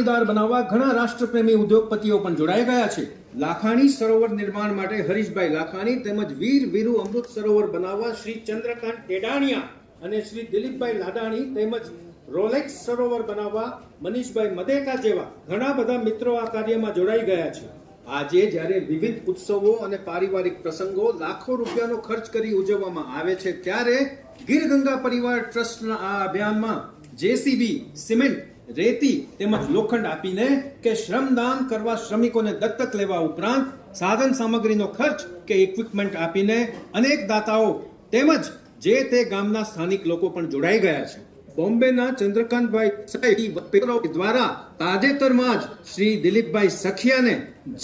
પાણીદાર બનાવવા ઘણા રાષ્ટ્રપ્રેમી ઉદ્યોગપતિઓ પણ જોડાઈ ગયા છે. લાખાણી સરોવર નિર્માણ માટે હરીશભાઈ લાખાણી તેમજ વીર વીરુ અમૃત સરોવર બનાવવા શ્રી ચંદ્રકાંત ટેડાણિયા અને શ્રી દિલીપભાઈ લાડાણી તેમજ રોલેક્સ સરોવર બનાવવા મનીષભાઈ મદેકા જેવા ઘણા બધા મિત્રો આ કાર્યમાં જોડાઈ ગયા છે. આજે જ્યારે વિવિધ ઉત્સવો અને પારિવારિક પ્રસંગો લાખો રૂપિયાનો ખર્ચ કરી ઉજવવામાં આવે છે ત્યારે ગીર ગંગા પરિવાર ટ્રસ્ટના આ અભિયાનમાં જેસીબી, સિમેન્ટ રેતી તેમજ લોખંડ આપીને કે શ્રમદાન કરવા શ્રમિકોને દત્તક લેવા ઉપરાંત સાધન સામગ્રીનો ખર્ચ કે ઇક્વિપમેન્ટ આપીને અનેક દાતાઓ તેમજ જે તે ગામના સ્થાનિક લોકો પણ જોડાઈ ગયા છે. બોમ્બેના ચંદ્રકાંતભાઈ સાહેબ દ્વારા તાજેતરમાં જ શ્રી દિલીપભાઈ સખિયાને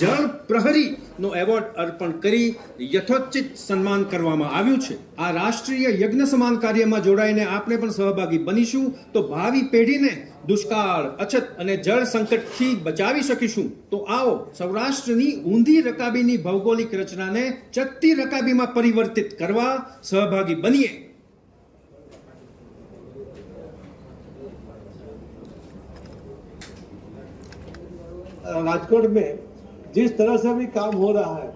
જળ પ્રહરી નો એવોર્ડ અર્પણ કરી યથોચિત સન્માન કરવામાં આવ્યું છે. આ રાષ્ટ્રીય યજ્ઞ સમાન કાર્યમાં જોડાઈને આપણે પણ સહભાગી બનીશું તો ભાવિ પેઢીને દુષ્કાળ, અછત અને જળ સંકટથી બચાવી શકીશું. તો આવો સૌરાષ્ટ્રની ઊંધી રકાબીની ભૌગોલિક રચનાને ચત્તી રકાબીમાં પરિવર્તિત કરવા સહભાગી બનીએ. राजकोट में जिस तरह से भी काम हो रहा है,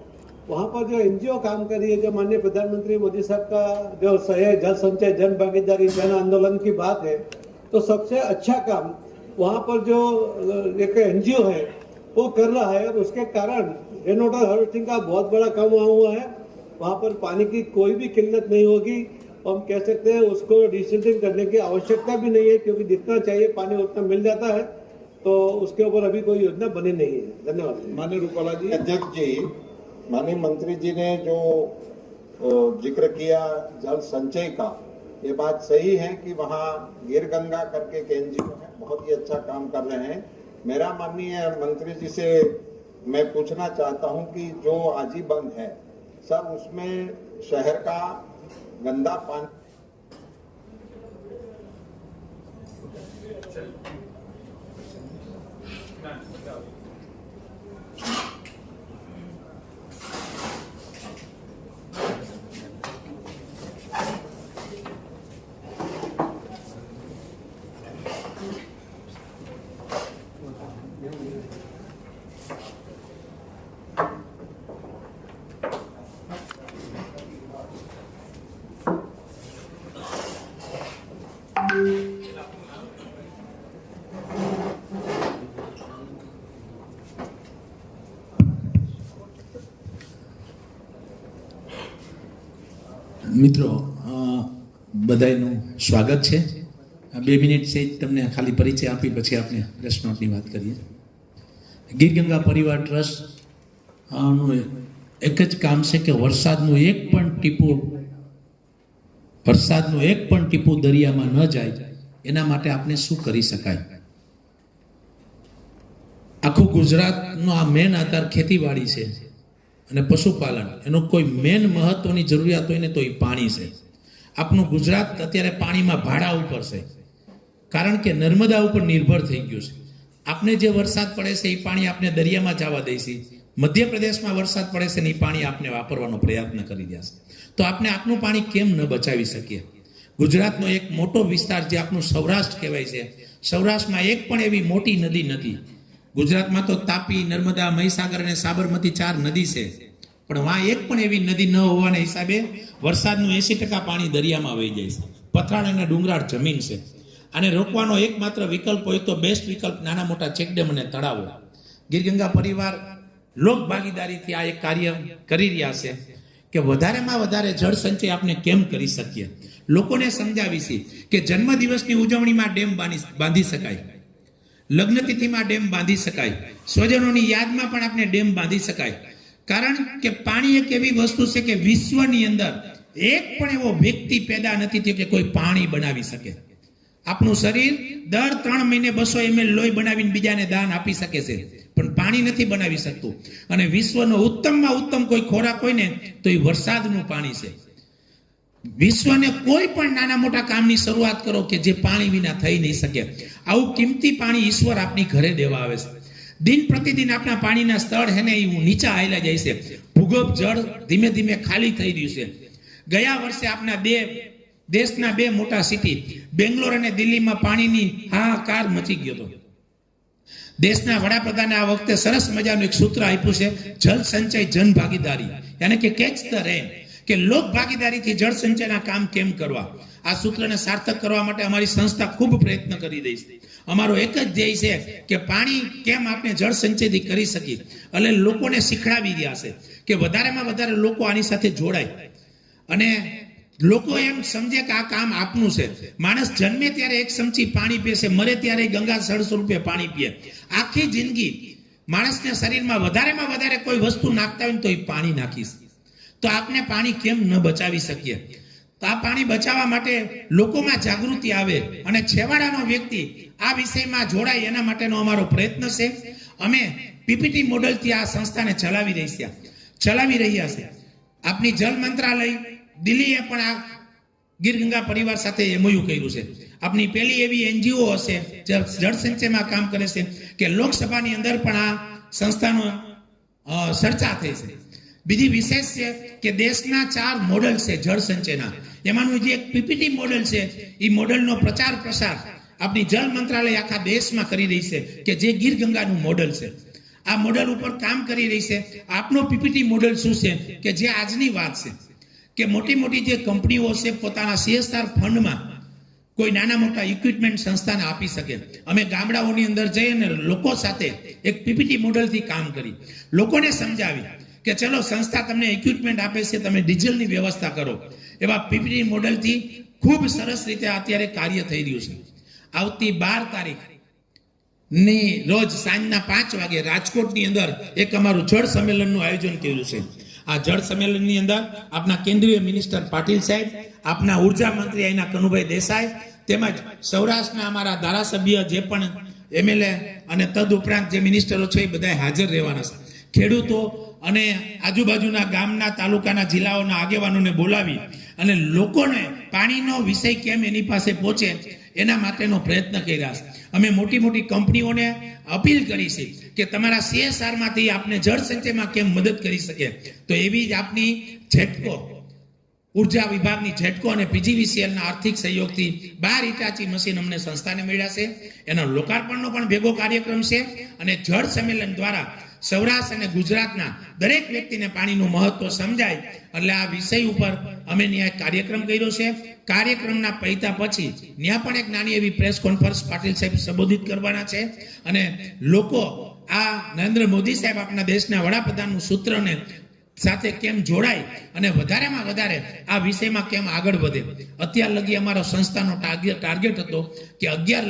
वहाँ पर जो एनजीओ काम कर रही है, जो माननीय प्रधानमंत्री मोदी साहब का जो सहयोग जल संचय, जन भागीदारी, जन आंदोलन की बात है तो सबसे अच्छा काम वहाँ पर जो एक एनजीओ है, वो कर रहा है और उसके कारण रेन वाटर हार्वेस्टिंग का बहुत बड़ा काम वहाँ हुआ है। वहाँ पर पानी की कोई भी किल्लत नहीं होगी, हम कह सकते हैं उसको डिसिल्टिंग करने की आवश्यकता भी नहीं है, क्योंकि जितना चाहिए पानी उतना मिल जाता है। तो उसके ऊपर अभी कोई योजना बनी नहीं है। धन्यवाद माननीय रूपाला जी। अध्यक्ष जी माननीय मंत्री जी ने जो ज़िक्र किया जल संचय का ये बात सही है कि वहाँ गिर गंगा करके एक एनजीओ है बहुत ही अच्छा काम कर रहे हैं। मेरा माननीय मंत्री जी से मैं पूछना चाहता हूँ कि जो आजी बंद है सर उसमें शहर का गंदा पानी મિત્રો બધાનું સ્વાગત છે. બે મિનિટ છે, તમને ખાલી પરિચય આપી, પછી આપણે પ્રેસ વાત કરીએ. ગીર ગંગા પરિવાર ટ્રસ્ટનું એક જ કામ છે કે વરસાદનું એક પણ ટીપું, વરસાદનું એક પણ ટીપું દરિયામાં ન જાય, એના માટે આપણે શું કરી શકાય? આખું ગુજરાતનો આ મેન આધાર ખેતીવાડી છે. અને પશુપાલન, એનો કોઈ મેન મહત્વની જરૂરિયાત હોય ને તો એ પાણી છે. આપણું ગુજરાત અત્યારે પાણીમાં ભાડા ઉપર છે. કારણ કે નર્મદા ઉપર નિર્ભર થઈ ગયું છે. આપણે જે વરસાદ પડે છે એ પાણી આપણે દરિયામાં જવા દઈશી મધ્યપ્રદેશમાં વરસાદ પડે છે ને એ પાણી આપણે વાપરવાનો પ્રયત્ન કરી રહ્યા છે. તો આપણે આપણું પાણી કેમ ન બચાવી શકીએ? ગુજરાતનો એક મોટો વિસ્તાર જે આપણું સૌરાષ્ટ્ર કહેવાય છે. સૌરાષ્ટ્રમાં એક પણ એવી મોટી નદી નથી. ગુજરાતમાં તો તાપી, નર્મદા, મહીસાગર અને સાબરમતી ચાર નદી છે. પણ વાં એક પણ એવી નદી ન હોવાના હિસાબે વરસાદનું એંસી ટકા પાણી દરિયામાં વહી જાય છે. પથરાળ અને ડુંગરાળ જમીન છે. અને રોકવાનો એકમાત્ર વિકલ્પ હોય તો બેસ્ટ વિકલ્પ નાના મોટા ચેકડેમ અને તળાવો. ગીરગંગા પરિવાર લોક ભાગીદારીથી આ એક કાર્ય કરી રહ્યા છે કે વધારેમાં વધારે જળ સંચય આપણે કેમ કરી શકીએ? લોકોને સમજાવીશી કે જન્મદિવસની ઉજવણીમાં ડેમ બાંધી બાંધી શકાય. લગ્ન તિથિમાં ડેમ બાંધી શકાય. સ્વજનોની યાદમાં પણ આપણે ડેમ બાંધી શકાય. કારણ કે પાણી એક એવી વસ્તુ છે કે વિશ્વની અંદર એક પણ એવો વ્યક્તિ પેદા નથી થયો કે કોઈ પાણી બનાવી શકે. આપણું શરીર દર ત્રણ મહિને બસો એમએલ લોહી બનાવીને બીજાને દાન આપી શકે છે. પણ પાણી નથી બનાવી શકતું. અને વિશ્વનો ઉત્તમમાં ઉત્તમ કોઈ ખોરાક હોય ને, તો એ વરસાદનું પાણી છે. વિશ્વને કોઈ પણ નાના મોટા કામની શરૂઆત કરો કે જે પાણી વિના થઈ નહીં શકે. આવું કિંમતી પાણી ઈશ્વર આપની ઘરે દેવા આવે છે. દિન પ્રતિદિન આપણા પાણીના સ્થળ હે ને એ નીચા આવેલા જાય છે. ભૂગર્ભ જળ ધીમે ધીમે ખાલી થઈ રહ્યું છે. ગયા વર્ષે આપના બે દેશના બે મોટા સિટી બેંગ્લોર અને દિલ્હીમાં પાણીની હાહાકાર મચી ગયો હતો. દેશના વડાપ્રધાને આ વખતે સરસ મજાનું એક સૂત્ર આપ્યું છે, જલ સંચય જન ભાગીદારી. યાને કે કેચ ધ રેન કે લોક ભાગીદારીથી જળ સંચયના કામ કેમ કરવા? આ સૂત્રને સાર્થક કરવા માટે અમારી સંસ્થા ખૂબ પ્રયત્ન કરી રહી છે. અમારો એક જ ધ્યેય છે કે પાણી કેમ આપણે જળ સંચયથી કરી શકીએ? એટલે લોકોને શીખડાવી રહ્યા છે કે વધારેમાં વધારે લોકો આની સાથે જોડાય. અને લોકો એમ સમજે કે આ કામ આપનું છે. માણસ જન્મે ત્યારે એક ચમચી પાણી પીશે મરે ત્યારે ગંગા જળ સ્વરૂપે પાણી પીએ. આખી જિંદગી માણસના શરીરમાં વધારેમાં વધારે કોઈ વસ્તુ નાખતા હોય તો એ પાણી નાખીશ. તો આપને પાણી કેમ ન બચાવી શકીએ? તો આ પાણી બચાવવા માટે લોકોમાં જાગૃતિ આવે અને છેવાડાનો વ્યક્તિ આ વિષયમાં જોડાય એના માટેનો અમારો પ્રયત્ન છે. અમે પીપીટી મોડલથી આ સંસ્થાને ચલાવી રહી ચલાવી રહ્યા છે. આપની જલ મંત્રાલય દિલ્હીએ પણ આ ગીર ગંગા પરિવાર સાથે એમઓયુ કર્યું છે. આપની પહેલી એવી એનજીઓ હશે જે જળ સંચયમાં કામ કરે છે કે લોકસભાની અંદર પણ આ સંસ્થાનો ચર્ચા થઈ છે. બીજી વિશેષ છે કે દેશના ચાર મોડલ છે, જળ સંચયના. એમાંનું જે એક પીપીટી મોડલ છે એ મોડલનો પ્રચાર પ્રસાર આપણી જળ મંત્રાલય આખા દેશમાં કરી રહી છે કે જે ગીર ગંગાનું મોડલ છે. આ મોડલ ઉપર કામ કરી રહી છે. આપનો પીપીટી મોડલ શું છે? કે જે આજની વાત છે. કે મોટી મોટી જે કંપનીઓ છે, પોતાના સીએસઆર ફંડમાં કોઈ નાના મોટા ઇક્વિપમેન્ટ સંસ્થાને આપી શકે. અમે ગામડાઓની અંદર જઈ અને લોકો સાથે એક પીપીટી મોડલથી કામ કરી. લોકોને સમજાવી કે ચલો સંસ્થા તમને ઇક્વિપમેન્ટ આપે છે, તમે ડીઝલની વ્યવસ્થા કરો. એવા પીપીટી મોડલથી ખૂબ સરસ રીતે અત્યારે કાર્ય થઈ રહ્યું છે. આવતી બાર તારીખની રોજ સાંજના પાંચ વાગે રાજકોટની અંદર એક અમારું જળ સંમેલનનું આયોજન કર્યું છે. આ જળ સંમેલનની અંદર આપના કેન્દ્રીય મિનિસ્ટર પાટીલ સાહેબ, આપના ઊર્જા મંત્રી અહીંના કનુભાઈ દેસાઈ, તેમજ સૌરાષ્ટ્રના અમારા ધારાસભ્ય જે પણ એમએલએ અને તદ ઉપરાંત જે મિનિસ્ટરો છે એ બધા હાજર રહેવાના છે. ખેડૂતો અને આજુબાજુના ગામના તાલુકાના જિલ્લાઓના આગેવાનોને બોલાવી અને લોકોને પાણીનો વિષય કેમ એની પાસે પહોંચે એના માટેનો પ્રયત્ન કર્યા. અમે મોટી મોટી કંપનીઓને અપીલ કરી છે કે તમારા સીએસઆરમાંથી માંથી આપને જળ સંચયમાં કેમ મદદ કરી શકે. તો એવી જ આપની જેટકો ઊર્જા વિભાગની જેટકો અને પીજીવીસીએલના આર્થિક સહયોગથી બાર ઇટાચી મશીન અમને સંસ્થાને મળ્યા છે. એનો લોકાર્પણનો પણ ભેગો કાર્યક્રમ છે અને જળ સંમેલન દ્વારા સૌરાષ્ટ્ર અને ગુજરાતના દરેક વ્યક્તિને પાણીનું મહત્વ સમજાય એટલે આ વિષય ઉપર અમે ત્યાં કાર્યક્રમ કર્યો છે. કાર્યક્રમના પૈતા પછી ત્યાં પણ એક નાની એવી પ્રેસ કોન્ફરન્સ પાટીલ સાહેબ સંબોધિત કરવાના છે અને લોકો આ નરેન્દ્ર મોદી સાહેબ આપણા દેશના વડાપ્રધાનનું સૂત્રને સાથે કેમ જોડાય અને વધારેમાં વધારે આ વિષયમાં કેમ આગળ વધે. અત્યાર લગી અમારો સંસ્થાનો ટાર્ગેટ હતો કે અગિયાર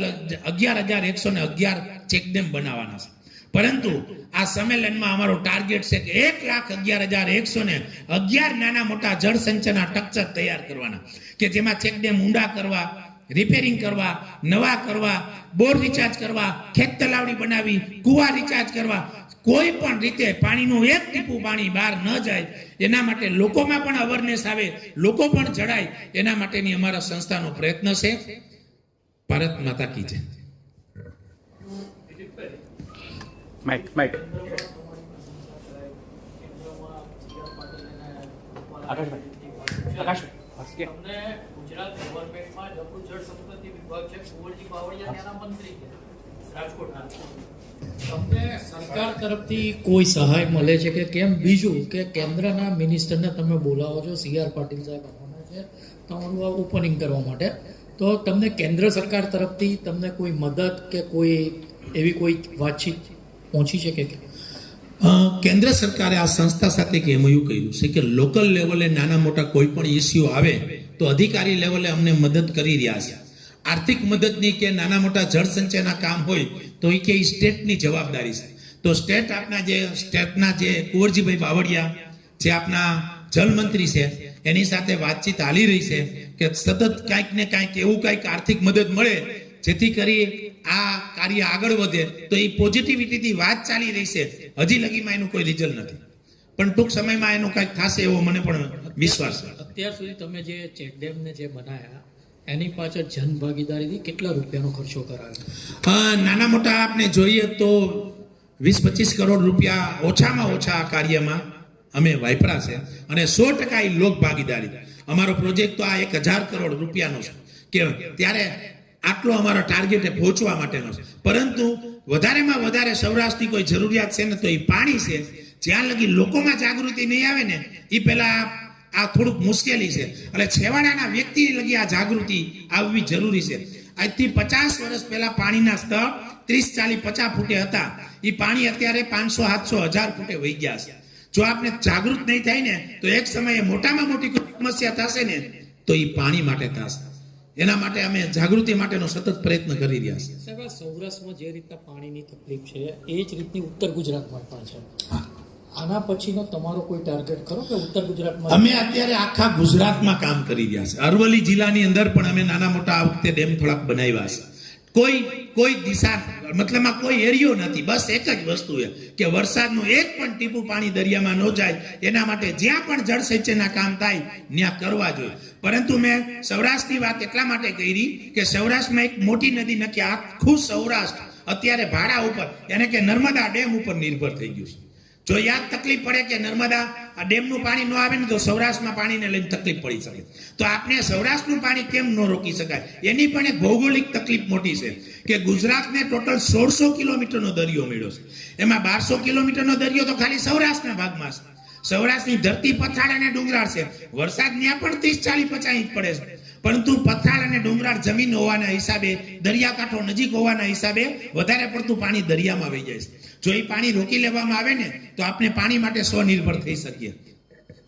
અગિયાર હજાર એકસો ને અગિયાર ચેકડેમ બનાવવાના છે. પરંતુ આ સંમેલનમાં અમારો ટાર્ગેટ છે કે એક લાખ અગિયાર હજાર એકસો ને અગિયાર નાના મોટા જળ સંચયના સ્ટ્રક્ચર તૈયાર કરવાના. કે જેમાં ચેકડેમ ઊંડા કરવા રિપેરિંગ કરવા, નવા કરવા, બોર રિચાર્જ કરવા, ખેત તલાવડી બનાવી, કુવા રિચાર્જ કરવા. કોઈ પણ રીતે પાણીનું એક ટીપું પાણી બહાર ન જાય, એના માટે લોકોમાં પણ અવેરનેસ આવે, લોકો પણ જડાય, એના માટેની અમારા સંસ્થાનો પ્રયત્ન છે. ભારત માતા કી જય. Mike mike Akashbhai. તમને ગુજરાત ગવર્મેન્ટમાં જબરું જળ સંપત્તિ વિભાગ છે કુંવરજી બાવળિયા ત્યાંના મંત્રી છે. રાજકોટના. તમને સરકાર તરફથી કોઈ સહાય મળે છે કે કેમ? બીજું કે કેન્દ્રના મિનિસ્ટરને તમે બોલાવો છો સી આર પાટીલ સાહેબ આવવાના છે તમારું આ ઓપનિંગ કરવા માટે. તો તમને કેન્દ્ર સરકાર તરફથી તમને કોઈ મદદ કે કોઈ એવી કોઈ વાતચીત પહોંચી શકે કે? કેન્દ્ર સરકારે આ સંસ્થા સાથે એક એમયુ કર્યું છે કે લોકલ લેવલે નાના મોટા કોઈ પણ ઇસ્યુ આવે તો અધિકારી લેવલે અમને મદદ કરી રહ્યા છે. આર્થિક મદદની કે નાના મોટા જળ સંચયના કામ હોય તો એ કે સ્ટેટની જવાબદારી છે. તો સ્ટેટ આપના જે, સ્ટેટના જે કુંવરજીભાઈ બાવળિયા, જે આપના જલમંત્રી છે, એની સાથે વાતચીત હાલી રહી છે કે સતત કાંઈક ને કાંઈક એવું કાંઈક આર્થિક મદદ મળે જેથી કરી આ કાર્ય આગળ વધે તો એ પોઝિટિવિટીથી વાત ચાલી રહી છે. હજી લગીમાં એનું કોઈ રિઝલ્ટ નથી. પણ ટૂંક સમયમાં એનું કાંઈક થશે એવો મને પણ વિશ્વાસ છે. અત્યાર સુધી તમે જે ચેકડેમને જે બનાવ્યા એની પાછળ જન ભાગીદારીથી કેટલા રૂપિયાનો ખર્ચો કરાવ્યો નાના મોટા આપણે જોઈએ તો વીસ પચીસ કરોડ રૂપિયા ઓછામાં ઓછા આ કાર્યમાં અમે વાપરા છે અને સો ટકા એ લોક ભાગીદારી. અમારો પ્રોજેક્ટ તો આ એક હજાર કરોડ રૂપિયાનો છે. કે ત્યારે આટલો અમારો ટાર્ગેટે પહોંચવા માટેનો છે. પરંતુ વધારેમાં વધારે સૌરાષ્ટ્રની કોઈ જરૂરિયાત છે ને તો એ પાણી છે. જ્યાં લગી લોકોમાં જાગૃતિ નહીં આવે ને એ પહેલા આ થોડુંક મુશ્કેલી છે. એટલે છેવાડાના વ્યક્તિ લગી આ જાગૃતિ આવવી જરૂરી છે. આજથી પચાસ વર્ષ પહેલા પાણીના સ્તર ત્રીસ, ચાલીસ, પચાસ ફૂટે હતા. એ પાણી અત્યારે પાંચસો, સાતસો, હજાર ફૂટે વહી ગયા છે. જો આપણે જાગૃત નહીં થાય ને, તો એક સમયે મોટામાં મોટી કોઈ સમસ્યા થશે ને, તો એ પાણી માટે થશે. એના માટે અમે જાગૃતિ માટેનો સતત પ્રયત્ન કરી રહ્યા છીએ. સાહેબ સૌરાષ્ટ્રમાં જે રીતના પાણીની તકલીફ છે એ જ રીતની ઉત્તર ગુજરાતમાં પણ છે. આના પછીનો તમારો કોઈ ટાર્ગેટ ખરો કે ઉત્તર ગુજરાતમાં? અમે અત્યારે આખા ગુજરાતમાં કામ કરી રહ્યા છે અરવલ્લી જિલ્લાની અંદર પણ અમે નાના મોટા આ વખતે ડેમ થોડાક બનાવ્યા છે. કોઈ કોઈ દિશા મતલબમાં કોઈ એરિયો નથી, બસ એક જ વસ્તુ છે કે વરસાદનું એક પણ ટીપું પાણી દરિયામાં ન જાય, એના માટે જ્યાં પણ જળસેચનના કામ થાય, ત્યાં કરવા જોઈએ. પરંતુ મેં સૌરાષ્ટ્રની વાત એટલા માટે કરી કે સૌરાષ્ટ્રમાં એક મોટી નદી નક્કી, આખું સૌરાષ્ટ્ર અત્યારે ભાડા ઉપર એને કે નર્મદા ડેમ ઉપર નિર્ભર થઈ ગયું છે. જો યાદ તકલીફ પડે કે નર્મદા આ ડેમનું પાણી ન આવે ને તો સૌરાષ્ટ્રમાં પાણીને લઈને તકલીફ પડી શકે. તો આપણે સૌરાષ્ટ્રનું પાણી કેમ ન રોકી શકાય? એની પણ એક ભૌગોલિક તકલીફ મોટી છે કે ગુજરાતને ટોટલ સોળસો કિલોમીટરનો દરિયો મળ્યો છે. એમાં બારસો કિલોમીટરનો દરિયો તો ખાલી સૌરાષ્ટ્રના ભાગમાં છે. સૌરાષ્ટ્રની ધરતી પથાળ અને ડુંગરાળ છે. વરસાદ ત્યાં પણ ત્રીસ ચાલીસ પચાસ ઇંચ પડે છે. પરંતુ પથરાળ અને ડુંગરાળ જમીન હોવાના હિસાબે દરિયાકાંઠો નજીક હોવાના હિસાબે વધારે પડતું પાણી દરિયામાં વહી જાય છે. જો એ પાણી રોકી લેવામાં આવે ને તો આપણે પાણી માટે સ્વનિર્ભર થઈ શકીએ.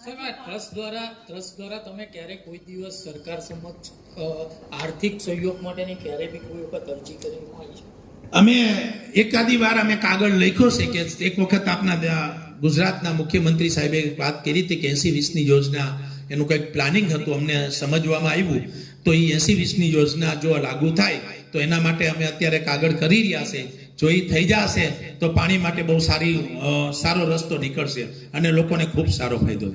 ટ્રસ્ટ દ્વારા ટ્રસ્ટ દ્વારા તમે ક્યારે કોઈ દિવસ સરકાર સમક્ષ આર્થિક સહયોગ માટેની ક્યારે બી કોઈ વખત અરજી કરી હોય અમે એકાદી વાર અમે કાગળ લખ્યો છે કે એક વખત આપના ગુજરાતના મુખ્યમંત્રી સાહેબે વાત કરી હતી કે એસી વીસની યોજના એનું કંઈક પ્લાનિંગ હતું અમને સમજવામાં આવ્યું. તો એ એસી વીસની યોજના જો લાગુ થાય તો એના માટે અમે અત્યારે કાગળ કરી રહ્યા છે. જો એ થઈ જશે તો પાણી માટે બહુ સારી સારો રસ્તો નીકળશે અને લોકોને ખૂબ સારો ફાયદો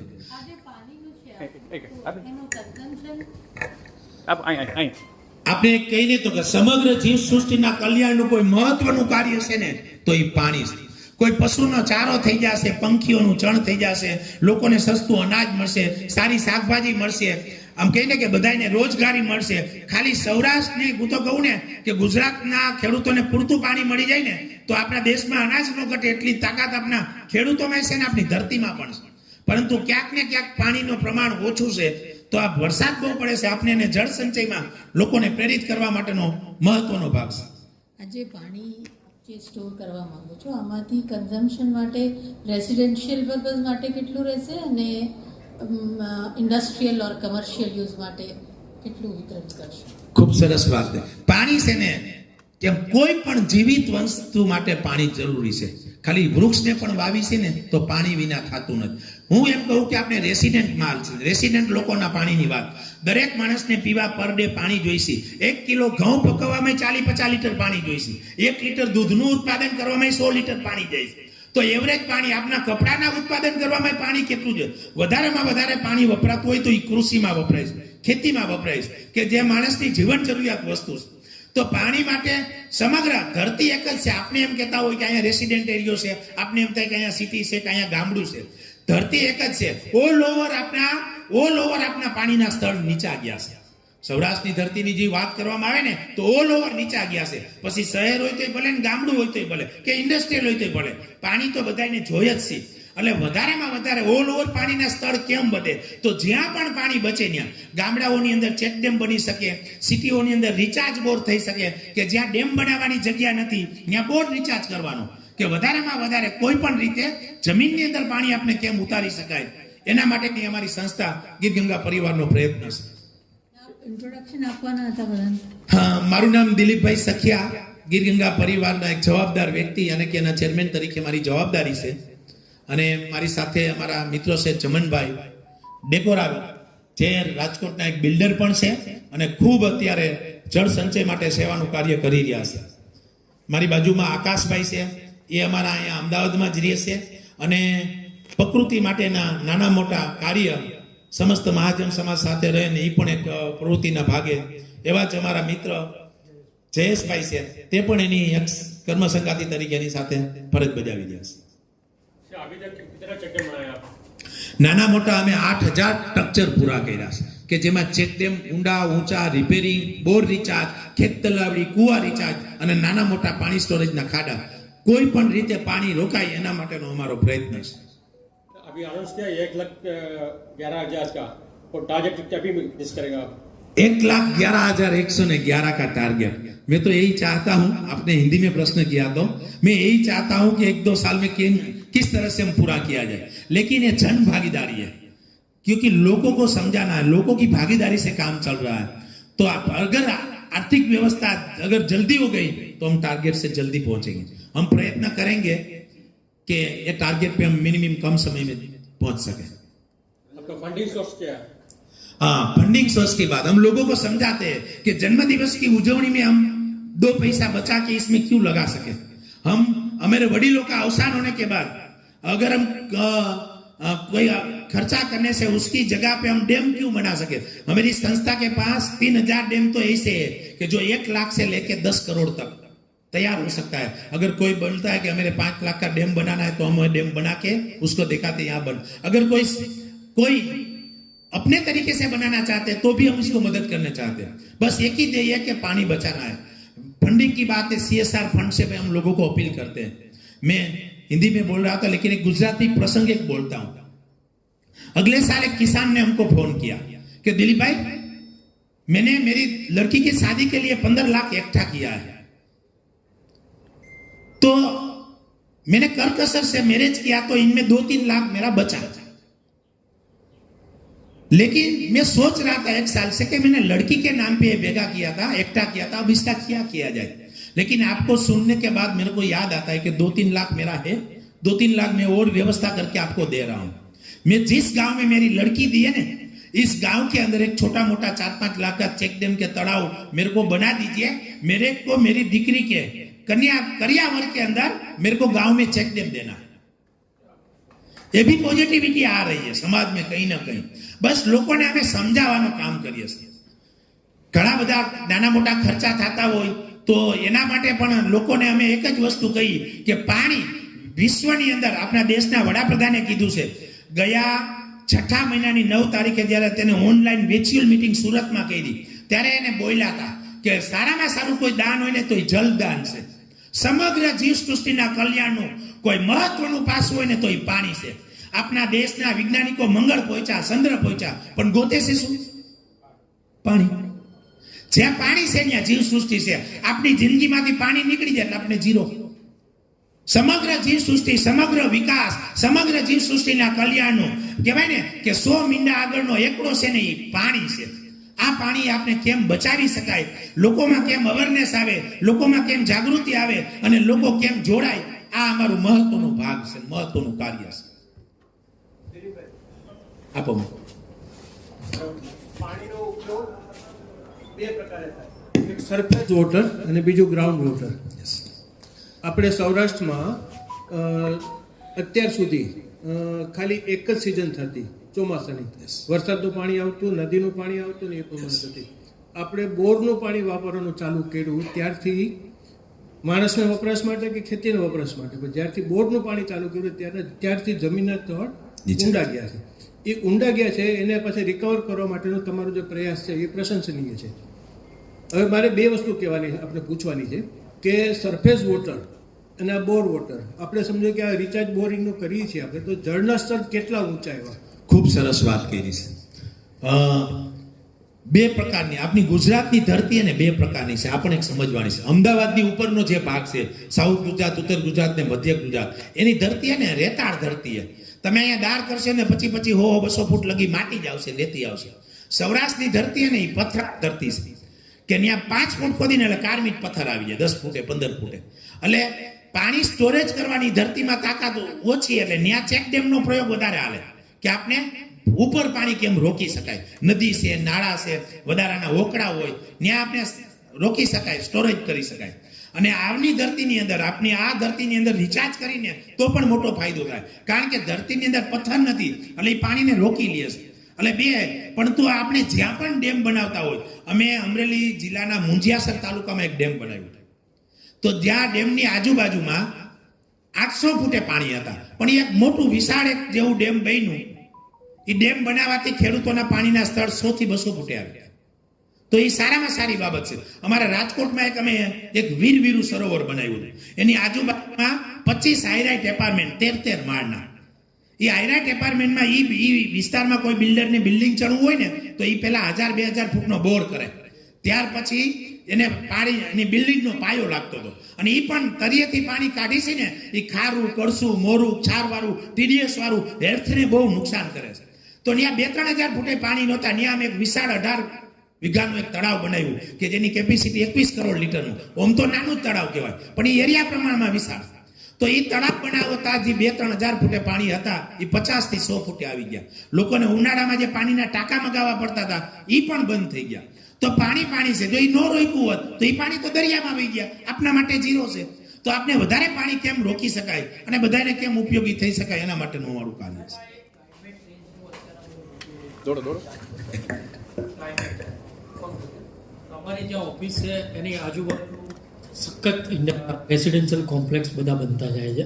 આપણે. કહીને તો કે સમગ્ર જીવ સૃષ્ટિના કલ્યાણનું કોઈ મહત્વનું કાર્ય છે ને તો એ પાણી છે. કોઈ પશુનો ચારો થઈ જશે, પંખીઓનું ચણ થઈ જશે, લોકોને સસ્તું અનાજ મળશે, સારી શાકભાજી મળશે. આમ કહીને કે બધાને રોજગારી મળશે. ખાલી સૌરાષ્ટ્રની હું તો કહું ને કે ગુજરાતના ખેડૂતોને પૂરતું પાણી મળી જાય ને, તો આપણા દેશમાં અનાજ ન ઘટે એટલી તાકાત આપણા ખેડૂતોમાં છે ને આપણી ધરતીમાં પણ છે. પરંતુ ક્યાંક ને ક્યાંક પાણીનું પ્રમાણ ઓછું છે, તો આ વરસાદ બહુ પડે છે. આપણે એને જળ સંચયમાં લોકોને પ્રેરિત કરવા માટેનો મહત્વનો ભાગ છે. આજે પાણી જે સ્ટોર કરવા માંગો છો? આમાંથી કન્ઝમ્પશન માટે રેસિડેન્શિયલ પર્પઝ માટે કેટલું રહેશે અને ઇન્ડસ્ટ્રીયલ ઓર કમર્શિયલ યુઝ માટે કેટલું વિતરણ કરશો? ખૂબ સરસ વાત છે. પાણી છે ને કેમ કોઈ પણ જીવિત વસ્તુ માટે પાણી જરૂરી છે. ખાલી વૃક્ષને પણ વાવી છે ને તો પાણી વિના થતું નથી. હું એમ કહું કે આપણે રેસિડેન્ટ માલ છે. રેસિડેન્ટ લોકોના પાણીની વાત. દરેક માણસને પીવા પર ડે પાણી જોઈશે. એક કિલો ઘઉં પકવવામાં ચાલી પચાસ લીટર પાણી જોઈશે. એક લીટર દૂધનું ઉત્પાદન કરવામાં સો લીટર પાણી જાય છે તો એવરેજ પાણી આપના કપડાના ઉત્પાદન કરવામાં પાણી કેટલું છે? વધારેમાં વધારે પાણી વપરાતું હોય તો એ કૃષિમાં વપરાય છે. ખેતીમાં વપરાય છે. કે જે માણસની જીવન જરૂરિયાત વસ્તુ છે. તો પાણી માટે સમગ્ર ધરતી એક જ છે. આપણે એમ કહેતા હોય કે અહીંયા રેસિડેન્ટ એરિયો છે. આપણે એમ થાય કે અહીંયા સિટી છે કે અહીંયા ગામડું છે. ધરતી એક જ છે. ઓલ ઓવર આપણા ઓલ ઓવર આપણા પાણીના સ્થળ નીચા ગયા છે. સૌરાષ્ટ્રની ધરતીની જે વાત કરવામાં આવે ને, તો ઓલ ઓવર નીચા ગયા છે. પછી શહેર હોય તોય ભલે ને ગામડું હોય તોય ભલે, કે ઇન્ડસ્ટ્રીયલ હોય તોય ભલે, પાણી તો બધાને જોઈએ જ છે. એટલે વધારેમાં વધારે ઓલ ઓવર પાણીના સ્થળ કેમ વધે? તો જ્યાં પણ પાણી બચે ત્યાં. ગામડાઓની અંદર ચેક ડેમ બની શકે, સિટીઓની અંદર રિચાર્જ બોર થઈ શકે, કે જ્યાં ડેમ બનાવવાની જગ્યા નથી, ત્યાં બોર રિચાર્જ કરવાનો. કે વધારેમાં વધારે કોઈ પણ રીતે જમીનની અંદર પાણી આપણે કેમ ઉતારી શકાય? એના માટેની અમારી સંસ્થા ગીર ગંગા પરિવારનો પ્રયત્ન છે. ઇન્ટ્રોડક્શન આપવાના હતા હા મારું નામ દિલીપભાઈ સખિયા. ગીર ગંગા પરિવારના એક જવાબદાર વ્યક્તિ અને કે એના ચેરમેન તરીકે મારી જવાબદારી છે. અને મારી સાથે અમારા મિત્રો છે ચમનભાઈ ડેકોરા જે રાજકોટના એક બિલ્ડર પણ છે અને ખૂબ અત્યારે જળ સંચય માટે સેવાનું કાર્ય કરી રહ્યા છે. મારી બાજુમાં આકાશભાઈ છે. એ અમારા અહીંયા અમદાવાદમાં જ રહે છે. અને પ્રકૃતિ માટેના નાના મોટા કાર્ય સમસ્ત મહાજન સમાજ સાથે રહે ને એ પણ એક પ્રવૃત્તિના ભાગે. એવા જ અમારા મિત્ર જયેશભાઈ છે. તે પણ એની એક કર્મસંગાતી તરીકે એની સાથે ફરજ બજાવી રહ્યા છે. નાના મોટા અમે આઠ હજાર સ્ટ્રક્ચર પૂરા કર્યા છે. કે જેમાં ચેકડેમ ઊંડા ઊંચા રિપેરિંગ બોર રિચાર્જ ખેત તલાવડી કુવા રિચાર્જ અને નાના મોટા પાણી સ્ટોરેજના ખાડા. કોઈ પણ રીતે પાણી રોકાય એના માટેનો અમારો પ્રયત્ન છે अभी अनाउंस किया एक लाख ग्यारह हजार का और टारगेट क्या भी मिस करेगा आप एक लाख ग्यारह हजार एक सौ ने ग्यारह का टारगेट मैं तो यही चाहता हूं आपने हिंदी में प्रश्न किया तो मैं यही चाहता हूं कि एक दो साल में किन- किस तरह से हम पूरा किया जाए लेकिन ये जन भागीदारी है क्योंकि लोगों को समझाना है लोगों की भागीदारी से काम चल रहा है तो आप अगर आर्थिक व्यवस्था अगर जल्दी हो गई तो हम टारगेट से जल्दी पहुंचेंगे हम प्रयत्न करेंगे कि ये टारगेट पे हम मिनिमम कम समय में पहुँच सके। आपका फंडिंग सोर्स क्या है? हाँ फंडिंग सोर्स की बात। हम लोगों को समझाते हैं कि जन्म दिवस की उजवनी में हम दो पैसा बचा के इसमें क्यों लगा सके? हम हमारे वडीलों का अवसान होने के बाद अगर हम अ, अ, कोई खर्चा करने से उसकी जगह पे हम डैम क्यों बना सके? हमारी संस्था के पास तीन हज़ार डैम तो ऐसे है कि जो एक लाख से लेके दस करोड़ तक तैयार हो सकता है। अगर कोई बोलता है कि हमें पाँच लाख का डैम बनाना है तो हम डैम बना के उसको दिखाते यहाँ बन अगर कोई कोई अपने तरीके से बनाना चाहते हैं तो भी हम इसको मदद करना चाहते हैं। बस एक ही ध्येय है कि पानी बचाना है। फंडिंग की बात है सीएसआर फंड से भी हम लोगों को अपील करते हैं। मैं हिंदी में बोल रहा था, लेकिन एक गुजराती प्रसंग एक बोलता हूँ। अगले साल एक किसान ने हमको फ़ोन किया कि, दिलीप भाई, मैंने मेरी लड़की की शादी के लिए पंद्रह लाख इकट्ठा किया है। तो मैंने कर कसर से मैरिज किया तो इनमें दो तीन लाख मेरा बचा। लेकिन मैं सोच रहा था एक साल से कि मैंने लड़की के नाम पे बेगा किया था एकटा किया था, अब इसका क्या किया जाए? लेकिन आपको सुनने के बाद मेरे को याद आता है कि दो तीन लाख मेरा है दो तीन लाख मैं और व्यवस्था करके आपको दे रहा हूँ। मैं जिस गाँव में मेरी लड़की दी है ना, इस गाँव के अंदर एक छोटा मोटा चार पाँच लाख का चेक डैम के तड़ाव मेरे को बना दीजिए। मेरे को मेरी दिकरी के कन्या करियावर के अंदर मेरे को गांव में चेक डैम देना है એ બી પોઝિટિવિટી આ રહી છે સમાજમાં કંઈ ના કંઈ બસ લોકોને અમે સમજાવવાનું કામ કરીએ છીએ ઘણા બધા નાના મોટા ખર્ચા થતા હોય તો એના માટે પણ લોકોને અમે એક જ વસ્તુ કહી કે પાણી વિશ્વની અંદર આપણા દેશના વડાપ્રધાને કીધું છે ગયા છઠ્ઠા મહિનાની નવ તારીખે જ્યારે તેને ઓનલાઈન વેચ્યુઅલ મીટિંગ સુરતમાં કરી ત્યારે એને બોલ્યા હતા કે સારામાં સારું કોઈ દાન હોય ને તો જલદાન છે. સમગ્ર જીવ સૃષ્ટિના કલ્યાણનું કોઈ મહત્વનું પાસું હોય ને તો એ પાણી છે. આપણા દેશના વૈજ્ઞાનિકો મંગળ પહોંચ્યા, ચંદ્ર પહોંચ્યા, પણ ગોતે શું? પાણી. જ્યાં પાણી છે ત્યાં જીવ સૃષ્ટિ છે. આપણી જિંદગીમાંથી પાણી નીકળી જાય એટલે આપણે જીરો. સમગ્ર જીવ સૃષ્ટિ સમગ્ર વિકાસ, સમગ્ર જીવ સૃષ્ટિના કલ્યાણનું. કહેવાય ને કે સો મીંડા આગળનો એકડો છે ને એ પાણી છે. આ પાણી આપણે કેમ બચાવી શકાય? લોકોમાં કેમ અવેરનેસ આવે? લોકોમાં કેમ જાગૃતિ આવે? અને લોકો કેમ જોડાય? આ અમારું મહત્વનો ભાગ છે મહત્વનું કાર્ય છે. આપો પાણીનો ઉપયોગ બે પ્રકારે થાય. એક સરફેસ વોટર અને બીજું ગ્રાઉન્ડ વોટર આપણે સૌરાષ્ટ્રમાં અત્યાર સુધી ખાલી એક જ સિઝન થતી. ચોમાસાની. વરસાદનું પાણી આવતું નદીનું પાણી આવતું ને એ પ્રમાણે થતી. આપણે બોરનું પાણી વાપરવાનું ચાલુ કર્યું ત્યારથી માણસના વપરાશ માટે કે ખેતીના વપરાશ માટે? પણ જ્યારથી બોરનું પાણી ચાલુ કર્યું ત્યારે ત્યારથી જમીનના તળ ઊંડા ગયા છે. એ ઊંડા ગયા છે એને પાછી રિકવર કરવા માટેનો તમારો જે પ્રયાસ છે એ પ્રશંસનીય છે. હવે મારે બે વસ્તુ કહેવાની આપણે પૂછવાની છે કે સરફેસ વોટર અને આ બોર વોટર આપણે સમજો કે આ રિચાર્જ બોરિંગનું કરીએ છીએ આપણે તો જળના સ્તર કેટલા ઊંચા એવા ખૂબ સરસ વાત કરી છે. બે પ્રકારની આપણી ગુજરાતની ધરતી અને બે પ્રકારની છે. આપણે એક સમજવાની છે. અમદાવાદની ઉપરનો જે ભાગ છે, સાઉથ ગુજરાત, ઉત્તર ગુજરાત ને મધ્ય ગુજરાત, એની ધરતી ને રેતાળ ધરતી તમે અહીંયા દાળ કરશે ને પછી પછી હો બસો ફૂટ લગી માટી જ આવશે, લેતી આવશે. સૌરાષ્ટ્રની ધરતી અને એ પથરા ધરતી છે. કે ત્યાં પાંચ ફૂટ ખોદીને એટલે કારમીટ પથ્થર આવી જાય, દસ ફૂટે, પંદર ફૂટે. એટલે પાણી સ્ટોરેજ કરવાની ધરતીમાં તાકાત ઓછી, એટલે ત્યાં ચેક ડેમનો પ્રયોગ વધારે હાલે. કે આપણે ઉપર પાણી કેમ રોકી શકાય. નદી છે, નાળા છે, વધારાના ઓકડા હોય, ત્યાં આપણે રોકી શકાય સ્ટોરેજ કરી શકાય. અને આવની ધરતીની અંદર આપણી આ ધરતીની અંદર રિચાર્જ કરીને તો પણ મોટો ફાયદો થાય. કારણ કે ધરતીની અંદર પથ્થર નથી, એટલે એ પાણીને રોકી લે છે. એટલે બે પણ તો આપણે જ્યાં પણ ડેમ બનાવતા હોય, અમે અમરેલી જિલ્લાના મુંજિયાસર તાલુકામાં એક ડેમ બનાવ્યો. તો જ્યાં ડેમની આજુબાજુમાં આઠસો ફૂટે પાણી હતા. પણ એક મોટું વિશાળ એક જેવું ડેમ બન્યું. એ ડેમ બનાવવાથી ખેડૂતોના પાણીના સ્તર સો થી બસો ફૂટે આવ્યા. તો એ સારામાં સારી બાબત છે. અમારા રાજકોટમાં એક અમે એક વીર વીરુ સરોવર બનાવ્યું. એની આજુબાજુમાં પચીસ હાઈરાઇટ એપાર્ટમેન્ટ, તેર તેર માળના. એ હાઈરાઇટ એપાર્ટમેન્ટમાં એ વિસ્તારમાં કોઈ બિલ્ડરને બિલ્ડિંગ ચડવું હોય ને, તો એ પહેલા હજાર, બે હજાર ફૂટનો બોર કરે. ત્યાર પછી એને પાણી, એની બિલ્ડિંગનો પાયો લાગતો હતો. અને એ પણ તરિયેથી પાણી કાઢી છે ને એ ખારું કળસું મોરું છારવાળું ટીડીએસ વાળું હેલ્થને બહુ નુકસાન કરે છે. તો ત્યાં બે ત્રણ હજાર ફૂટે પાણી નહોતા, ત્યાં એક વિશાળ અઢાર વિઘાનું એક તળાવ બનાવ્યું, કે જેની કેપેસિટી એકવીસ કરોડ લીટરનું. ઓમ તો નાનું જ તળાવ કહેવાય, પણ એ એરિયા પ્રમાણમાં વિશાળ. તો એ તળાવ બનાવતા જે બે ત્રણ હજાર ફૂટે પાણી હતા એ પચાસથી સો ફૂટે આવી ગયા. લોકોને ઉનાળામાં જે પાણીના ટાંકા મગાવવા પડતા હતા એ પણ બંધ થઈ ગયા. તો પાણી પાણી છે. જો એ ન રોક્યું હોત તો એ પાણી તો દરિયામાં આવી ગયા. આપના માટે જીરો છે. તો આપણે વધારે પાણી કેમ રોકી શકાય? અને બધાને કેમ ઉપયોગી થઈ શકાય? એના માટેનું અમારું કાર્ય છે. દોડો દોડો. અમારી જ્યાં ઓફિસ છે એની આજુબાજુ સખત રેસિડેન્શિયલ કોમ્પ્લેક્સ બધા બનતા જાય છે.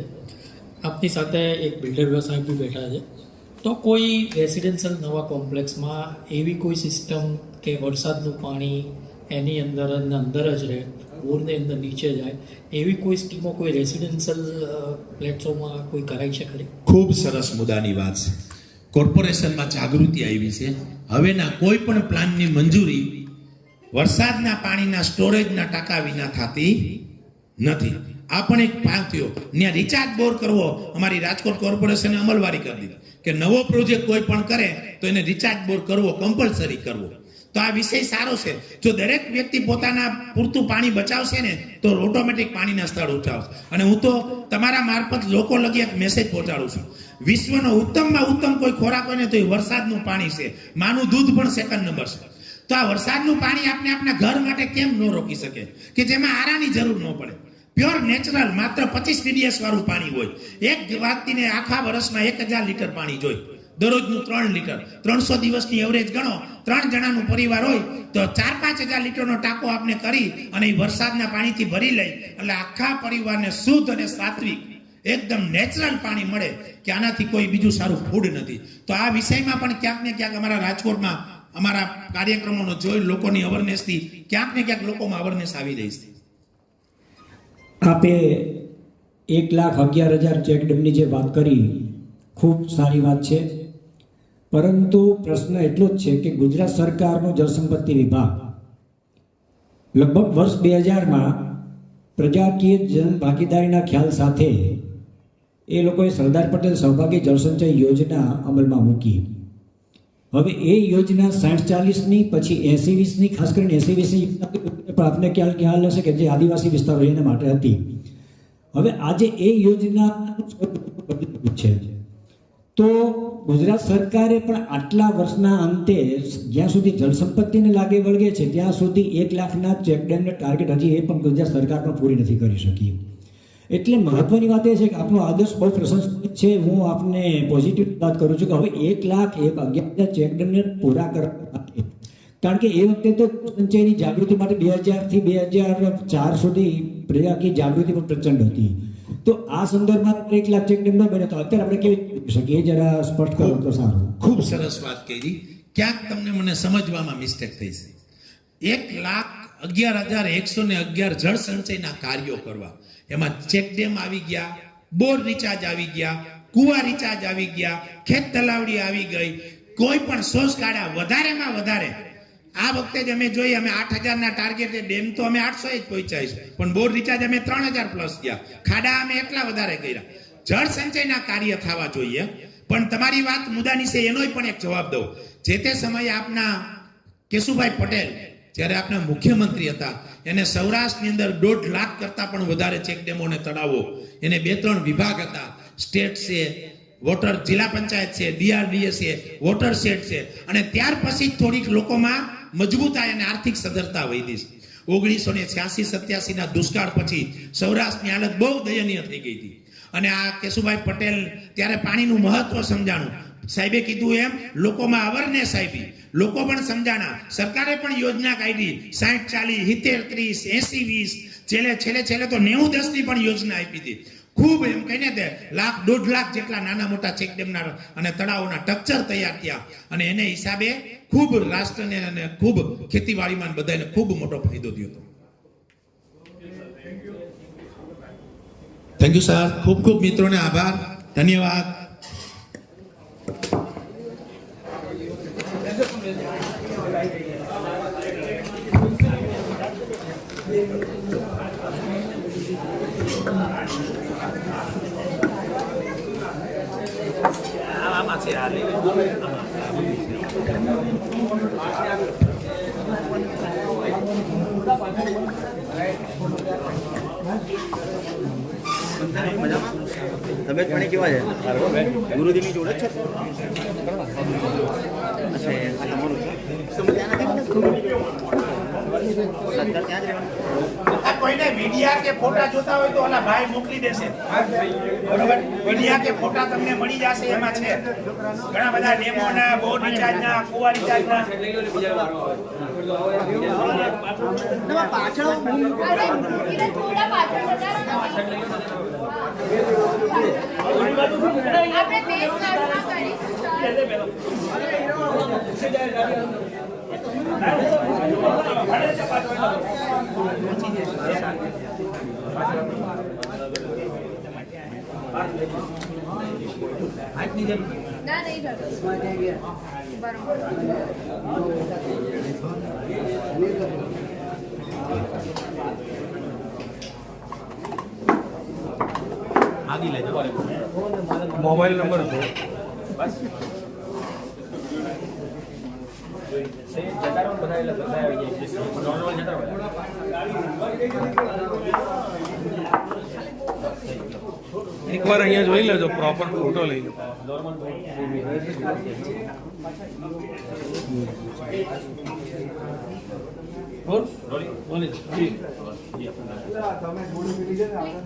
આપની સાથે એક બિલ્ડર સાહેબ બી બેઠા છે. તો કોઈ રેસિડેન્શિયલ નવા કોમ્પ્લેક્સમાં એવી કોઈ સિસ્ટમ કે વરસાદનું પાણી એની અંદર અંદર જ રહે, બોરની અંદર નીચે જાય, એવી કોઈ સ્કીમો, કોઈ રેસિડેન્શિયલ પ્લેટફોર્મમાં કોઈ કરાઈ છે ખરી? ખૂબ સરસ મુદ્દાની વાત છે. કોર્પોરેશનમાં જાગૃતિ આવી છે. હવેના કોઈ પણ પ્લાનની મંજૂરી વરસાદના પાણીના સ્ટોરેજના ટાંકા વિના થતી નથી. આ પણ એક ભાગ થયો. ત્યાં રિચાર્જ બોર કરવો, અમારી રાજકોટ કોર્પોરેશને અમલવારી કરી દીધી. કે નવો પ્રોજેક્ટ કોઈ પણ કરે, તો એને રિચાર્જ બોર કરવો કમ્પલસરી કરવો. તો આ વિષય સારો છે. જો દરેક વ્યક્તિ પોતાના પૂરતું પાણી બચાવશે ને, તો ઓટોમેટિક પાણીના સ્થળ ઉઠાવશે. અને હું તો તમારા મારફત લોકો લગી એક મેસેજ પહોંચાડું છું. વિશ્વનો ઉત્તમમાં ઉત્તમ કોઈ ખોરાક હોય ને, તો એ વરસાદનું પાણી છે. માનું દૂધ પણ સેકન્ડ નંબર છે. તો આ વરસાદનું પાણી આપણે આપણા ઘર માટે કેમ ન રોકી શકે? કે જેમાં આરાની જરૂર ન પડે? પ્યોર નેચરલ માત્ર પચીસ ટીડીએસ વાળું પાણી હોય. એક વ્યક્તિને આખા વર્ષમાં એક હજાર લીટર પાણી જોઈએ દરરોજનું ત્રણ લીટર. ત્રણસો દિવસની એવરેજ ગણો. ત્રણ જણાનું પરિવાર હોય તો ચાર પાંચ હજાર લીટરનો ટાંકો આપણે કરી અને એ વરસાદના પાણીથી ભરી લઈ. એટલે આખા પરિવારને શુદ્ધ અને સાત્વિક, એકદમ નેચરલ પાણી મળે કે આનાથી કોઈ બીજું સારું ફૂડ નથી. તો આ વિષયમાં પણ ક્યાંક ને ક્યાંક અમારા રાજકોટમાં અમારા કાર્યક્રમોનો જોઈ લોકોની અવેરનેસથી ક્યાંક ને ક્યાંક લોકોમાં અવેરનેસ આવી રહી છે. આપે એક લાખ અગિયાર હજાર ચેકડેમની જે વાત કરી, ખૂબ સારી વાત છે. પરંતુ પ્રશ્ન એટલો જ છે કે ગુજરાત સરકારનો જળસંપત્તિ વિભાગ લગભગ વર્ષ બે હજારમાં પ્રજાકીય જન ભાગીદારીના ખ્યાલ સાથે એ લોકોએ સરદાર પટેલ સૌભાગ્ય જળસંચય યોજના અમલમાં મૂકી. હવે એ યોજના સાઠ ચાલીસની પછી એસી વીસની ખાસ કરીને એસી વીસની આપને ખ્યાલ ખ્યાલ હશે કે જે આદિવાસી વિસ્તારો એના માટે હતી. હવે આજે એ યોજના છે. તો ગુજરાત સરકારે પણ આટલા વર્ષના અંતે જ્યાં સુધી જળસંપત્તિને લાગે વળગે છે, ત્યાં સુધી એક લાખના ચેકડેમને ટાર્ગેટ હજી એ પણ ગુજરાત સરકાર પણ પૂરી નથી કરી શકી. એટલે મહત્વની વાત એ છે કે આપણો આદર્શ બહુ પ્રશંસિત છે. હું આપને પોઝિટિવ વાત કરું છું કે હવે એક લાખ એક અગિયાર ચેકડેમને પૂરા કરવા કારણ કે એ વખતે તો સંચયની જાગૃતિ માટે બે હજારથી બે હજાર ચાર સુધી પ્રજાકીય જાગૃતિ પણ પ્રચંડ હતી. તો આ સંદર્ભમાં એક લાખ ચેકડેમ ન બને તો અત્યારે આપણે કેવી શકીએ જરા સ્પષ્ટ કરો તો સારું. ખૂબ સરસ વાત કરી ક્યાંક તમને મને સમજવામાં મિસ્ટેક થઈ છે. એક લાખ અગિયાર હજાર એકસો ને અગિયાર જળ સંચયના કાર્યો કરવા. એમાં ચેક ડેમ આવી ગયા, બોર રિચાર્જ આવી ગયા, કુવા રિચાર્જ આવી ગયા, ખેત તલાવડી આવી ગઈ. કોઈ પણ સોસ કાઢ્યા, વધારેમાં વધારે આ વખતે જ અમે જોઈએ અમે આઠ હજારના ટાર્ગેટે ડેમ તો અમે આઠસો જ પહોંચાઈશ પણ બોર રિચાર્જ અમે ત્રણ હજાર પ્લસ ગયા. ખાડા અમે એટલા વધારે કર્યા. જળ સંચયના કાર્ય થવા જોઈએ. પણ તમારી વાત મુદ્દાની છે, એનો પણ એક જવાબ દઉં જે તે સમયે આપના કેશુભાઈ પટેલ, જ્યારે આપના મુખ્યમંત્રી હતા, એને સૌરાષ્ટ્રની અંદર દોઢ લાખ કરતા પણ વધારે ચેકડેમો અને તળાવો. એને બે ત્રણ વિભાગ હતા. સ્ટેટ છે, વોટર જિલ્લા પંચાયત છે ડીઆરડીએ છે, વોટર સેટ છે. અને ત્યાર પછી થોડીક લોકોમાં મજબૂતાઈ અને આર્થિક સદ્ધરતા વધી છે. ઓગણીસો ને છ્યાસી, સત્યાસી ના દુષ્કાળ પછી સૌરાષ્ટ્રની હાલત બહુ દયનીય થઈ ગઈ હતી. અને આ કેશુભાઈ પટેલ ત્યારે પાણીનું મહત્વ સમજાણું. સાહેબે કીધું એમ, લોકોમાં અવરનેસ આવી લોકો પણ સમજાણા. સરકારે પણ યોજના કાઢી. સાઠ ચાલીસ, સિત્તેર, ત્રીસ, એસી, વીસ, છેલ્લે છેલ્લે છેલ્લે તો નેવું દસની પણ યોજના આપી હતી. ખૂબ એમ કહીને તે લાખ, દોઢ લાખ જેટલા નાના મોટા ચેકડેમના અને તળાવોના ટકચર તૈયાર થયા. અને એને હિસાબે ખૂબ રાષ્ટ્રને અને ખૂબ ખેતીવાડીમાં બધાને ખૂબ મોટો ફાયદો થયો હતો. થેન્ક યુ સર ખૂબ ખૂબ મિત્રોને આભાર. ધન્યવાદ. તબિયત પાણી કેવા છે? ગુરુજીની જોડે જ છો. અચ્છા આ તમારું છે. કોઈને મીડિયા કે ફોટા જોતા હોય તો ઓલા ભાઈ મોકલી દેશે. બરોબર? મીડિયા કે ફોટા તમને મળી જશે એમાં છે. ઘણા બધા ડેમોના બોર્ડ રિચાર્જના કુવા રિચાર્જના. આપણે બેસ કાર્ડમાં કરીશું સર ના નહીં થતું બરોબર મોબાઈલ નંબર છે એકવાર અહીંયા જોઈ લેજો પ્રોપર ફોટો લઈ લો.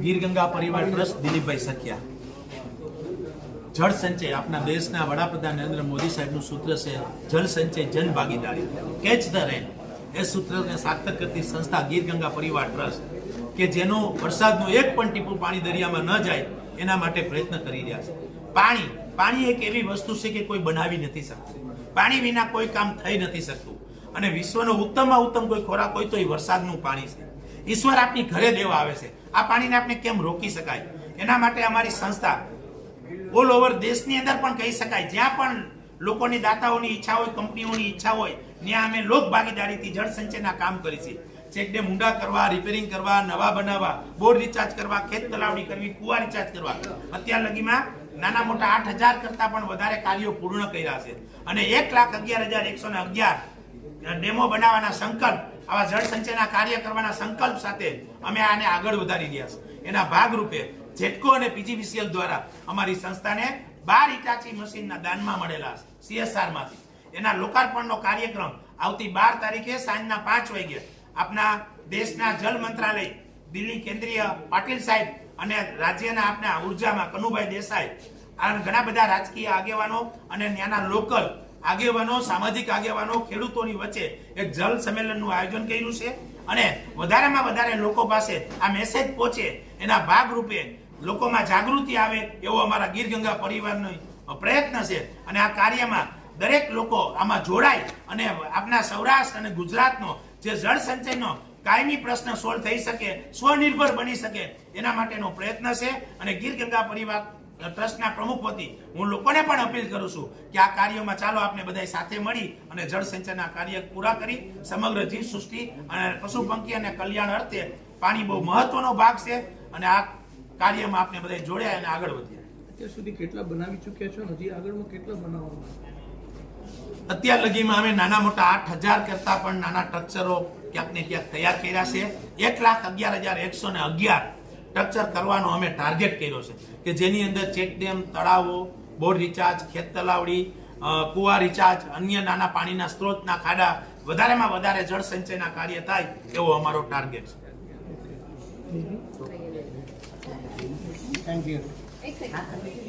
ગીર ગંગા પરિવાર ટ્રસ્ટ દિલીપભાઈ સખિયા. જળ સંચય આપણા દેશના વડાપ્રધાન નરેન્દ્ર મોદી સાહેબનું સૂત્ર છે, જળ સંચય જન ભાગીદારી. કેચ ધ રેન એ સૂત્રને સાર્થક કરતી સંસ્થા ગીર ગંગા પરિવાર ટ્રસ્ટ, કે જેનો વરસાદનું એક પણ ટીપું પાણી દરિયામાં ન જાય, એના માટે પ્રયત્ન કરી રહ્યા છે. પાણી પાણી એક એવી વસ્તુ છે કે કોઈ બનાવી નથી શકતું. પાણી વિના કોઈ કામ થઈ નથી શકતું. અને વિશ્વનો ઉત્તમમાં ઉત્તમ કોઈ ખોરાક હોય તો એ વરસાદનું પાણી છે. ઈશ્વર આપની ઘરે દેવા આવે છે. આ પાણીને આપણે કેમ રોકી શકાય? એના માટે અમારી સંસ્થા ઓલ ઓવર દેશની અંદર પણ કહી શકાય. જ્યાં પણ લોકોની દાતાઓની ઈચ્છા હોય, કંપનીઓની ઈચ્છા હોય, ત્યાં અમે લોક ભાગીદારીથી જળ સંચયના કામ કરીશું ચેકડેમ ઊંડા કરવા રિપેરિંગ કરવા, નવા બનાવવા બોર રિચાર્જ કરવા, ખેત તલાવડી કરવી, કુવા રિચાર્જ કરવા. અત્યાર લગીમાં નાના મોટા આઠ હજાર કરતા પણ વધારે કાર્યો પૂર્ણ કર્યા છે. અને એક લાખ અગિયાર હજાર એકસો ને અગિયાર ડેમો બનાવવાના સંકલ્પ, આવા જળ સંચયના કાર્ય કરવાના સંકલ્પ સાથે અમે આને આગળ વધારી રહ્યા છે એના ભાગરૂપે જેટકો અને પીજીવીસીએલ દ્વારા અમારી સંસ્થાને બાર ઇટાચી મશીનના દાનમાં મળેલા છે સીએસઆરમાંથી એના લોકાર્પણનો કાર્યક્રમ આવતી બાર તારીખે સાંજના પાંચ વાગ્યે આપના દેશના જળ મંત્રાલય, દિલ્હી કેન્દ્રીય પાટીલ સાહેબ અને રાજ્યના આપના ઉર્જામાં કનુભાઈ દેસાઈ, આ ઘણા બધા રાજકીય આગેવાનો અને ત્યાંના લોકલ આગેવાનો, સામાજિક આગેવાનો, ખેડૂતોની વચ્ચે એક જલ સંમેલનનું આયોજન કર્યું છે. અને વધારેમાં વધારે લોકો પાસે આ મેસેજ પહોંચે એના ભાગરૂપે લોકોમાં જાગૃતિ આવે એવો અમારા ગીર ગંગા પરિવારનો પ્રયત્ન છે. અને આ કાર્યમાં દરેક લોકો આમાં જોડાય અને આપણા સૌરાષ્ટ્ર અને ગુજરાતનો જે જળ સંચયનો કાયમી પ્રશ્ન સોલ્વ થઈ શકે, સ્વનિર્ભર બની શકે, એના માટેનો પ્રયત્ન છે. અને ગીર ગંગા પરિવાર ટ્રસ્ટના પ્રમુખ વતી હું લોકોને પણ અપીલ કરું છું કે આ કાર્યોમાં ચાલો આપણે બધા સાથે મળી અને જળ સંચયના કાર્ય પૂરા કરી, સમગ્ર જીવ સૃષ્ટિ અને પશુ પંખી અને કલ્યાણ અર્થે પાણી બહુ મહત્વનો ભાગ છે. અને આ કાર્યમાં આપણે બધા જોડ્યા અને આગળ વધ્યા. અત્યાર સુધી કેટલા બનાવી ચૂક્યા છો? હજી આગળમાં કેટલા બનાવવામાં અત્યાર લગીમાં અમે નાના મોટા આઠ હજાર કરતા પણ નાના સ્ટ્રક્ચરો ક્યાંક ને ક્યાંક તૈયાર કર્યા છે. એક લાખ અગિયાર હજાર એકસો ને અગિયાર સ્ટ્રક્ચર કરવાનો અમે ટાર્ગેટ કર્યો છે કે જેની અંદર ચેકડેમ તળાવો બોર રિચાર્જ ખેત તલાવડી કુવા રિચાર્જ અન્ય નાના પાણીના સ્ત્રોતના ખાડા વધારેમાં વધારે જળ સંચયના કાર્ય થાય એવો અમારો ટાર્ગેટ છે. એક સેકન્ડ